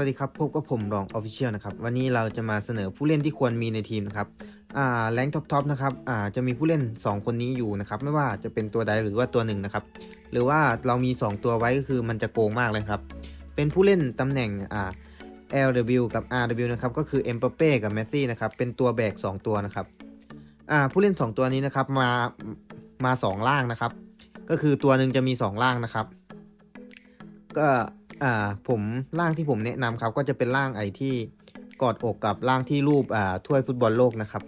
วัสดีครับ พบกับผมรองออฟฟิเชียลนะครับ วันนี้เราจะมาเสนอผู้เล่นที่ควรมีในทีมนะครับอ่าแรงท็อปทอปนะครับอ่าจะมีผู้เล่น 2 คนนี้อยู่นะครับ ไม่ว่าจะเป็นตัวใดหรือว่าตัวหนึ่งนะครับ หรือว่าเรามี 2 ตัวไว้ก็คือมันจะโกงมากเลยครับ เป็นผู้เล่นตำแหน่งอ่า LW กับ RW นะครับ ก็คือ m อ็มเป้กับเมสซี่นะครับ เป็นตัวแบก 2 ตัวนะครับอ่าผู้เล่น 2 ตัวนี้นะครับมามา 2 ล่างนะครับ ก็คือตัวหนึ่งจะมี 2 ล่างนะครับ ก็ อ่าผมร่างที่ผมแนะนำครับ ก็จะเป็นร่างไอที่กอดอกกับร่างที่รูปอ่าถ้วยฟุตบอลโลกนะครับ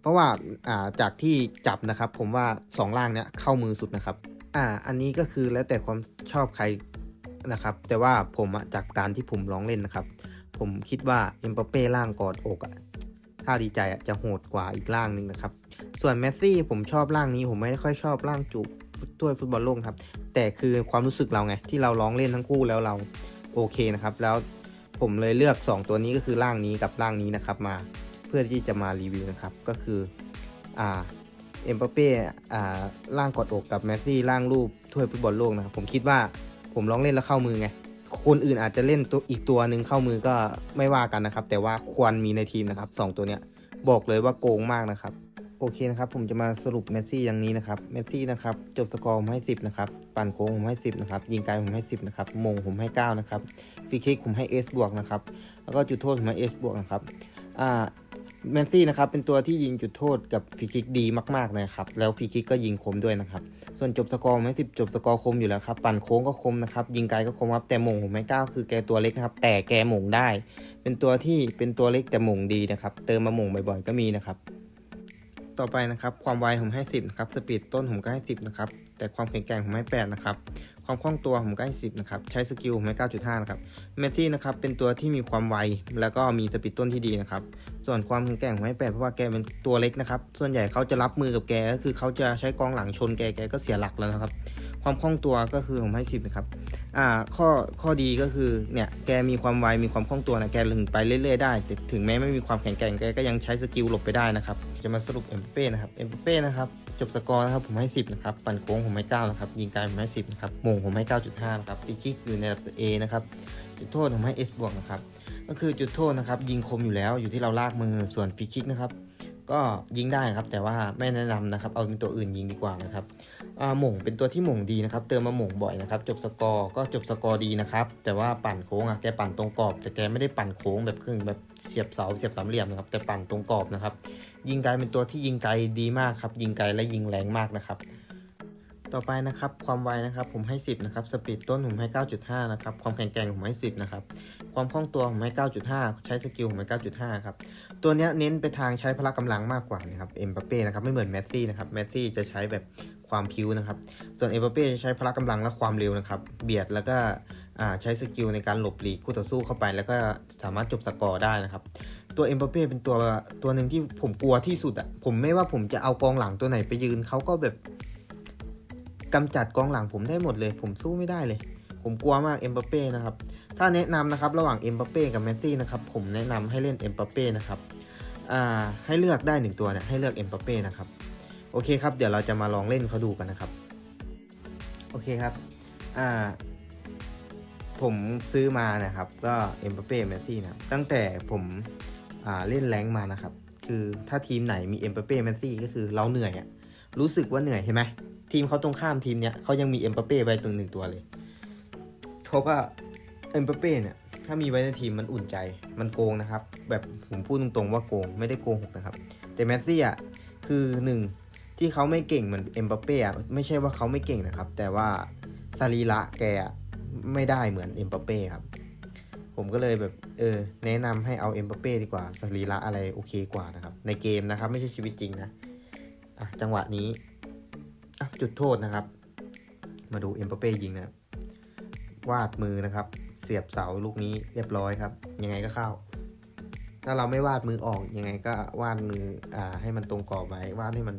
เพราะว่าอ่าจากที่จับนะครับ ผมว่าสองร่างเนี้ยเข้ามือสุดนะครับอ่าอันนี้ก็คือแล้วแต่ความชอบใครนะครับ แต่ว่าผมอะจากการที่ผมลองเล่นนะครับ ผมคิดว่าเอ็มปเป้ร่างกอดอกอะถ้าดีใจอะจะโหดกว่าอีกร่างหนึ่งนะครับ ส่วนเมสซี่ผมชอบร่างนี้ผมไม่ค่อยชอบร่างจูบถ้วยฟุตบอลโลกครับ แต่คือความรู้สึกเราไง ที่เราร้องเล่นทั้งคู่แล้วเราโอเคนะครับ แล้วผมเลยเลือก 2 ตัวนี้ก็คือร่างนี้กับร่างนี้นะครับ มาเพื่อที่จะมารีวิวนะครับ ก็คืออ่าเอ็มบัปเป้อ่าร่างกอดอกกับแมสซี่ร่างรูปถ้วยฟุตบอลโลกนะครับผมคิดว่าผมร้องเล่นแล้วเข้ามือไงคนอื่นอาจจะเล่นตัวอีกตัวหนึ่งเข้ามือก็ไม่ว่ากันนะครับ แต่ว่าควรมีในทีมนะครับสองตัวเนี้ยบอกเลยว่าโกงมากนะครับ โอเคนะครับ ผมจะมาสรุปเมสซี่อย่างนี้นะครับ เมสซี่นะครับ จบสกอร์ผมให้ 10 นะครับ ปั่นโค้งผมให้ 10 นะครับ ยิงไกลผมให้ 10 นะครับ มงผมให้ 9 นะครับ ฟรีคิกผมให้ S บวกนะครับ แล้วก็จุดโทษผมให้ S บวกนะครับ อ่า เมสซี่นะครับ เป็นตัวที่ยิงจุดโทษกับฟรีคิกดีมากๆนะครับ แล้วฟรีคิกก็ยิงคมด้วยนะครับ ส่วนจบสกอร์ผมให้ 10 จบสกอร์คมอยู่แล้วครับ ปั่นโค้งก็คมนะครับ ยิงไกลก็คมครับ แต่มงผมให้ 9 คือแกตัวเล็กนะครับ แต่แกมงได้ เป็นตัวที่เป็นตัวเล็กแต่มงดีนะครับ เติมมามงบ่อยๆ ก็มีนะครับ ต่อไปนะครับ ความไวผมให้ 10นะครับ สปีดต้นผมก็ให้ 10นะครับ แต่ความแข็งแกร่งผมให้ 8 นะครับ ความคล่องตัวผมก็ให้ 10นะครับ ใช้สกิลผมให้ 9.5 นะครับ เมซี่นะครับ เป็นตัวที่มีความไว แล้วก็มีสปีดต้นที่ดีนะครับ ส่วนความแข็งแกร่งผมให้ 8 เพราะว่าแกเป็นตัวเล็กนะครับ ส่วนใหญ่เขาจะรับมือกับแก ก็คือเขาจะใช้กองหลังชนแก แกก็เสียหลักแล้วนะครับ ความคล่องตัวก็คือผมให้10นะครับอ่าข้อข้อดีก็คือเนี่ยแกมีความไวมีความคล่องตัวนะแกลึงไปเรื่อยๆได้แต่ถึงแม้ไม่มีความแข็งแกร่งแกก็ยังใช้สกิลหลบไปได้นะครับจะมาสรุปเอ็มเป้นะครับเอ็มเป้นะครับจบสกอร์นะครับผมให้ 10นะครับปั่นโค้งผมให้9นะครับยิงไกลผมให้ 10นะครับมงผมให้ 9.5นะครับฟรีคิกอยู่ในระดับ A นะครับจุดโทษผมให้ S บวกนะครับก็คือจุดโทษนะครับยิงคมอยู่แล้วอยู่ที่เราลากมือส่วนฟรีคิกนะครับ ก็ยิงได้ครับ แต่ว่าไม่แนะนำนะครับ เอาเป็นตัวอื่นยิงดีกว่านะครับอ่าหม่งเป็นตัวที่หม่งดีนะครับ เติมมาหม่งบ่อยนะครับ จบสกอร์ก็จบสกอร์ดีนะครับ แต่ว่าปั่นโค้งอะแกปั่นตรงกรอบ แต่แกไม่ได้ปั่นโค้งแบบครึ่งแบบเสียบเสาเสียบสามเหลี่ยมนะครับ แต่ปั่นตรงกรอบนะครับ ยิงไกลเป็นตัวที่ยิงไกลดีมากครับ ยิงไกลและยิงแรงมากนะครับ ต่อไปนะครับความไวนะครับผมให้ 10นะครับสปีดต้นผมให้ 9.5นะครับความแข็งแกร่งผมให้ 10นะครับความคล่องตัวผมให้ 9.5 ใช้สกิลผมให้ 9.5ครับตัวเนี้ยเน้นไปทางใช้พละกำลังมากกว่านะครับเอ็มบัปเป้นะครับไม่เหมือนแมสซี่นะครับแมสซี่จะใช้แบบความพิ้วนะครับส่วนเอ็มบัปเป้จะใช้พละกำลังและความเร็วนะครับเบียดแล้วก็ใช้สกิลในการหลบหลีกคู่ต่อสู้เข้าไป แล้วก็สามารถจบสกอร์ได้นะครับตัวเอ็มบัปเป้เป็นตัวตัวหนึ่งที่ผมกลัวที่สุดอะผมไม่ว่าผมจะเอากองหลังตัวไหนไปยืนเขาก็แบบ กำจัดกองหลังผมได้หมดเลย ผมสู้ไม่ได้เลย ผมกลัวมากเอ็มบัปเป้นะครับ ถ้าแนะนำนะครับระหว่างเอ็มบัปเป้กับเมสซี่นะครับ ผมแนะนำให้เล่นเอ็มบัปเป้นะครับให้เลือกได้หนึ่งตัวเนี่ยให้เลือกเอ็มบัปเป้นะครับ โอเคครับ เดี๋ยวเราจะมาลองเล่นเขาดูกันนะครับ โอเคครับผมซื้อมานะครับ ก็เอ็มบัปเป้เมสซี่นะครับตั้งแต่ผมเล่นแรงมานะครับ คือถ้าทีมไหนมีเอ็มบัปเป้เมสซี่ก็คือเราเหนื่อยอะรู้สึกว่าเหนื่อยใช่ไหม ทีมเขาตรงข้ามทีมเนี้ยเขายังมีเอ็มบัปเป้ไว้ตรงหนึ่งตัวเลยเพราะว่าเอ็มบัปเป้เนี่ยถ้ามีไว้ในทีมมันอุ่นใจมันโกงนะครับ แบบผมพูดตรงๆว่าโกงไม่ได้โกงหกนะครับ แต่เมสซี่อะคือหนึ่งที่เขาไม่เก่งเหมือนเอ็มบัปเป้อะไม่ใช่ว่าเขาไม่เก่งนะครับ แต่ว่าสรีระแกไม่ได้เหมือนเอ็มบัปเป้ครับผมก็เลยแบบเออแนะนำให้เอาเอ็มบัปเป้ดีกว่าสรีระอะไรโอเคกว่านะครับ ในเกมนะครับ ไม่ใช่ชีวิตจริงนะอะจังหวะนี้ จุดโทษนะครับ มาดูเอ็มบัปเป้ยิงนะวาดมือนะครับ เสียบเสาลูกนี้เรียบร้อยครับ ยังไงก็เข้า ถ้าเราไม่วาดมือออกยังไงก็วาดมืออ่าให้มันตรงกรอบไว้วาดให้มัน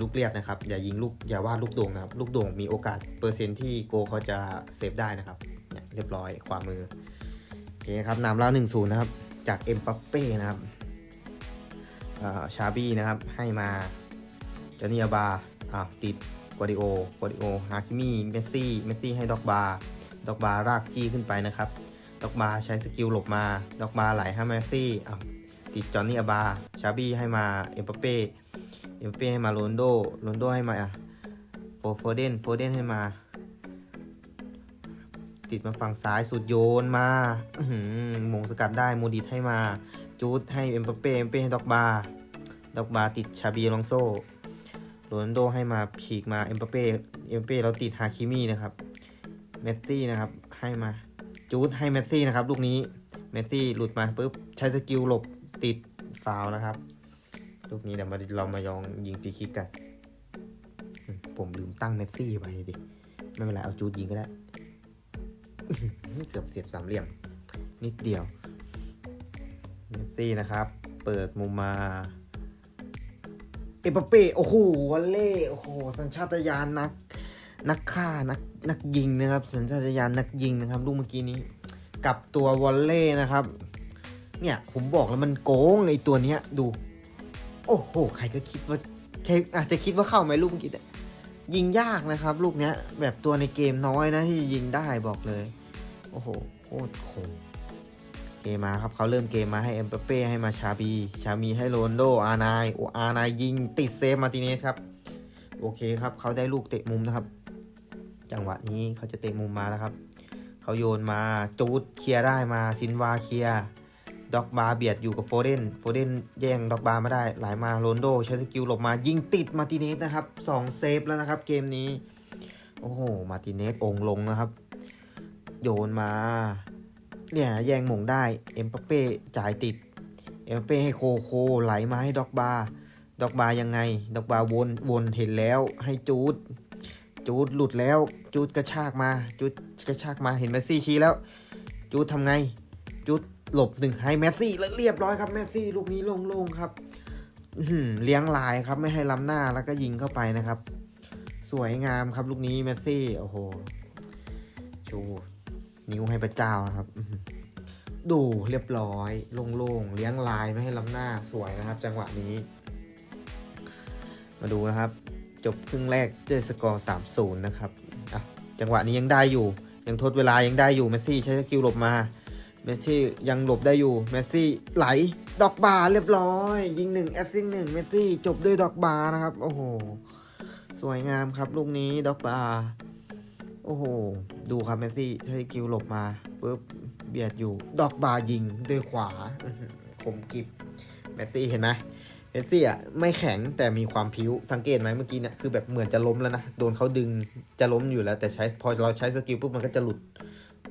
ลูกเรียบนะครับ อย่ายิงลูกอย่าวาดลูกโด่งนะครับ ลูกโด่งมีโอกาสเปอร์เซ็นต์ที่โกเขาจะเซฟได้นะครับเนี่ยเรียบร้อยขวามือโอเคครับนำแล้วหนึ่งศูนย์นะครับ จากเอ็มปัปเป้นะครับชาบี้นะครับให้มาจานิอาบา อ่าติดกวาดิโอกวาดิโอฮาคิมี่เมสซี่เมสซี่ให้ด็อกบาด็อกบารากจี้ขึ้นไปนะครับด็อกบาใช้สกิลหลบมาด็อกบาไหลให้แมสซี่อ้าวติดจอนนี่อาบาชาบี้ให้มาเอ็มบัปเป้เอ็มบัปเป้ให้มาโรนโดโรนโดให้มาอะโฟโฟเดนโฟเดนให้มา ติดมาฝั่งซ้ายสุดโยนมาหืมงสกัดได้โมดิตให้มาจูดให้เอ็มบัปเป้เอ็มบัปเป้ให้ด็อกบาด็อกบาติดชาบีลองโซ โรนโดให้มาฉีกมาเอ็มบัปเป้เอ็มบัปเป้เราติดฮาคิมี่นะครับเมสซี่นะครับให้มาจูดให้เมสซี่นะครับลูกนี้เมสซี่หลุดมาปุ๊บใช้สกิลหลบติดฟาวนะครับลูกนี้เดี๋ยวมาเรามาลองยิงฟรีคิกกัน ผมลืมตั้งเมสซี่ไว้ดิไม่เป็นไรเอาจูดยิงก็ได้เกือบเสียบสามเหลี่ยม นิดเดียวเมสซี่นะครับ เปิดมุมมา เอปเป้โอ้โหวอลเล่โอ้โหสัญชาตญาณนักนักฆ่านักนักยิงนะครับ สัญชาตญาณนักยิงนะครับลูกเมื่อกี้นี้ กับตัววอลเล่นะครับ เนี่ยผมบอกแล้วมันโกงไอตัวเนี้ยดู โอ้โหใครก็คิดว่าใครอาจจะคิดว่าเข้าไหมลูกเมื่อกี้แต่ยิงยากนะครับ ลูกเนี้ยแบบตัวในเกมน้อยนะที่จะยิงได้บอกเลย โอ้โหโคตรคมเก มมาครับเขาเริ่มเกมมาให้เอ็มเปเป้ให้มาชาบี ชาบีให้โรนโด อาร์ไนายโออาร์ไนายยิงติดเซฟมาติเนสครับ โอเคครับเขาได้ลูกเตะมุมนะครับ จังหวะนี้เขาจะเตะมุมมาแล้วครับ เขาโยนมาจูดเคลียร์ได้มาซินวาเคลียร์ด็อกบาเบียดอยู่กับโฟเดน โฟเดนแย่งด็อกบาร์มาได้ ไหลามาโรนโดใช้สกิลหลบมายิงติดมาติเนสนะครับสองเซฟแล้วนะครับเกมนี้ โอ้โห มาติเนสองลงนะครับ โยนมา เนี่ยแย่งหม่งได้เอ็มปาเป้จ่ายติด เอ็มปเป้ให้โคโคไหลมาให้ด็อกบาด็อกบายังไงด็อกบาวนวนเห็นแล้วให้จูดจูดหลุดแล้วจูดกระชากมาจูดกระชากมาเห็นเมสซี่ชี้แล้ว จูดทำไงจูดหลบหนึ่งให้เมสซี่แล้วเรียบร้อยครับเมสซี่ลูกนี้โล่งๆครับเลี้ยงลายครับไม่ให้ล้ำหน้าแล้วก็ยิงเข้าไปนะครับ สวยงามครับลูกนี้เมสซี่โอ้โหชู นิ้วให้พระเจ้านะครับ ดูเรียบร้อย โล่งๆ เลี้ยงลายไม่ให้ล้ำหน้าสวยนะครับ จังหวะนี้ มาดูนะครับ จบครึ่งแรกด้วยสกอร์3-0นะครับอะจังหวะนี้ยังได้อยู่ ยังทดเวลายังได้อยู่ เมสซี่ใช้สกิลหลบมา เมสซี่ยังหลบได้อยู่ เมสซี่ไหล ดอกบาร์เรียบร้อย ยิงหนึ่งแอสซิสต์หนึ่งเมสซี่จบด้วยดอกบาร์นะครับ โอ้โห สวยงามครับลูกนี้ดอกบาร์ โอ้โห ดูครับเมสซี่ใช้สกิลหลบมาปุ๊บเบียดอยู่ ดอกบาร์ยิงด้วยขวาคมกิบเมสซี่เห็นไหมเมสซี่อะไม่แข็งแต่มีความพิ้วสังเกตไหมเมื่อกี้เนี่ยคือแบบเหมือนจะล้มแล้วนะ โดนเขาดึงจะล้มอยู่แล้ว แต่ใช้พอเราใช้สกิลปุ๊บมันก็จะหลุด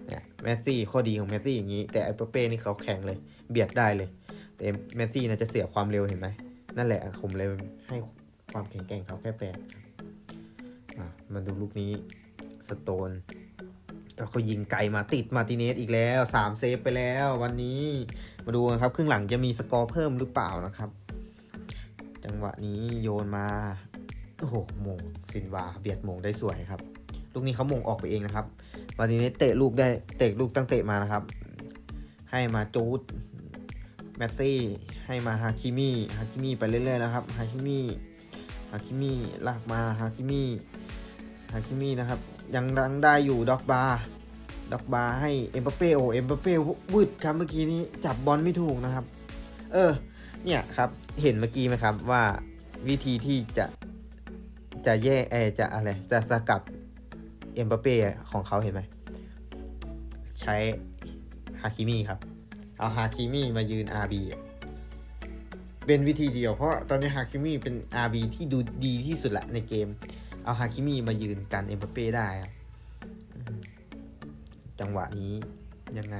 เนี่ยเมสซี่ข้อดีของเมสซี่อย่างนี้ แต่ไอ้เปเป้นี่เขาแข็งเลย เบียดได้เลย แต่เมสซี่นะจะเสียความเร็วเห็นไหมนั่นแหละผมเลยให้ความแข็งแกร่งเขาแค่แปดอะมาดูลูกนี้ สโตนแล้วเขายิงไกลมาติดมาร์ติเนสอีกแล้วสามเซฟไปแล้ว วันนี้มาดูกันครับ ครึ่งหลังจะมีสกอร์เพิ่มหรือเปล่านะครับ จังหวะนี้โยนมา โอ้โหมงซินวาเบียดมงได้สวยครับ ลูกนี้เขามงออกไปเองนะครับมาทีนี้เตะลูกได้เตะลูกตั้งเตะมานะครับ ให้มาจูดแมสซี่ให้มาฮาคิมี่ฮาคิมี่ไปเรื่อยๆนะครับฮาคิมี่ฮาคิมี่ลากมาฮาคิมี่ฮาคิมี่นะครับ ยังดังได้อยู่ด็อกบาร์ด็อกบาร์ให้เอ็มบัปเป้โอเอ็มบัปเป้วืดครับเมื่อกี้นี้จับบอลไม่ถูกนะครับ เออ เนี่ยครับเห็นเมื่อกี้ไหมครับว่าวิธีที่จะจะแย่เอจะอะไรจะสกัดเอ็มบัปเป้ของเขาเห็นไหมใช้ฮาคิมี่ครับ เอาฮาคิมี่มายืน RB เป็นวิธีเดียวเพราะตอนนี้ฮาคิมี่เป็น RB ที่ดูดีที่สุดละในเกม เอาฮาคิมีมายืนกันเอ็มบัปเป้ได้ครับอืมจังหวะนี้ยังไง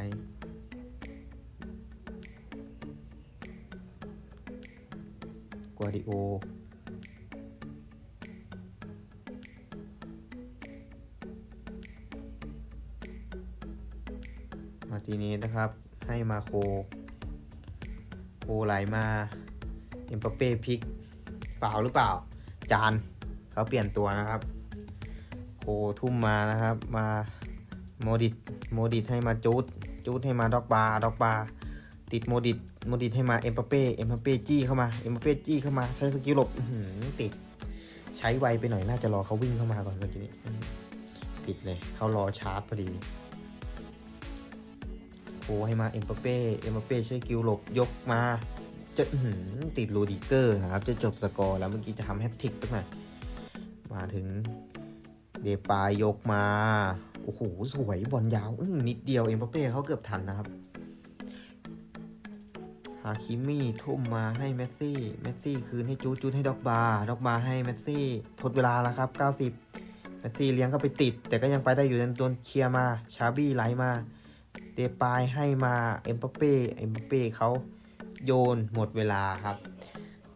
กัวดิโอ มาร์ติเนสนะครับ ให้มาโค โคไหลมา เอ็มปาเป้พลิกเปล่าหรือเปล่า จาน เขาเปลี่ยนตัวนะครับโคทุ่มมานะครับ มาโมดิตโมดิตให้มาจูดจูดให้มาด็อกบาด็อกบาติดโมดิตโมดิตให้มาเอ็มปาเป้เอ็มปาเป้จี้เข้ามาเอ็มปาเป้จี้เข้ามาใช้สกิลหลบติดใช้ไวไปหน่อยน่าจะรอเขาวิ่งเข้ามาก่อนเมื่อกี้นี้ติดเลยเขารอชาร์จพอดีโอ้ให้มาเอ็มบัปเป้เอ็มบัปเป้ใช้กิลหลบยกมาจะติดโรดิเกอร์นะครับจะจบสกอร์แล้วเมื่อกี้จะทำแฮตทริกสักหน่อย มาถึงเดปายยกมา โอ้โห สวยบอลยาวอื้นิดเดียวเอ็มบัปเป้เขาเกือบทันนะครับฮาคิมี่ทุ่มมาให้เมสซี่เมสซี่คืนให้จูดจูดให้ด็อกบาด็อกบาให้เมสซี่ทดเวลาแล้วครับ 90เมสซี่เลี้ยงเข้าไปติด แต่ก็ยังไปได้อยู่โดนเคลียร์มาชาบี้ไหลมาเดปายให้มาเอ็มบัปเป้เอ็มบัปเป้เขาโยนหมดเวลาครับ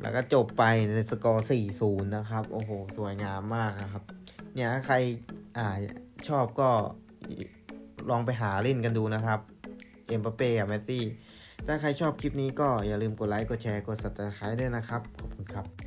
แล้วก็จบไปในสกอร์4-0นะครับ โอ้โห สวยงามมากครับ เนี่ยใครอ่าชอบก็ลองไปหาเล่นกันดูนะครับ เอ็มบัปเป้กับแมตตี้ ถ้าใครชอบคลิปนี้ก็อย่าลืมกดไลค์ กดแชร์ กด subscribe ด้วยนะครับ ขอบคุณครับ